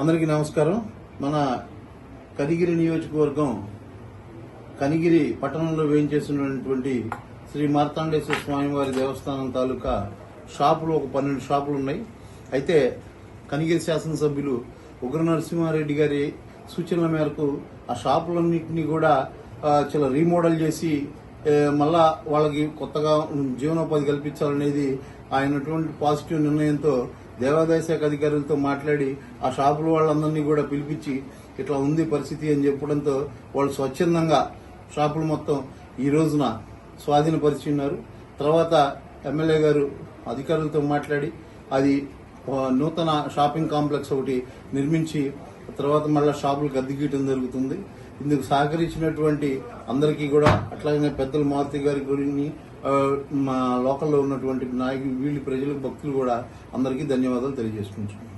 అందరికీ నమస్కారం. మన కనిగిరి నియోజకవర్గం కనిగిరి పట్టణంలో వేయించేసినటువంటి శ్రీ మార్తాండేశ్వర స్వామివారి దేవస్థానం తాలూకా షాపులు ఒక పన్నెండు షాపులు ఉన్నాయి. అయితే కనిగిరి శాసనసభ్యులు ఉగ్ర నరసింహారెడ్డి గారి సూచనల మేరకు ఆ షాపులన్నింటినీ కూడా చాలా రీమోడల్ చేసి మళ్ళా వాళ్ళకి కొత్తగా జీవనోపాధి కల్పించాలనేది ఆయనటువంటి పాజిటివ్ నిర్ణయంతో దేవాదాయ శాఖ అధికారులతో మాట్లాడి ఆ షాపుల వాళ్ళందరినీ కూడా పిలిపించి ఇట్లా ఉంది పరిస్థితి అని చెప్పడంతో వాళ్ళు స్వచ్ఛందంగా షాపులు మొత్తం ఈ రోజున స్వాధీనపరిచిన్నారు తర్వాత ఎమ్మెల్యే గారు అధికారులతో మాట్లాడి అది నూతన షాపింగ్ కాంప్లెక్స్ ఒకటి నిర్మించి తర్వాత మళ్ళీ షాపులకు అద్దెకీయటం జరుగుతుంది. ఇందుకు సహకరించినటువంటి అందరికీ కూడా అట్లాగనే పెద్దల మారుతి గారి గురించి మా లోకల్లో ఉన్నటువంటి నాయకులు వీళ్ళు ప్రజలు భక్తులు కూడా అందరికీ ధన్యవాదాలు తెలియజేసుకుంటున్నాను.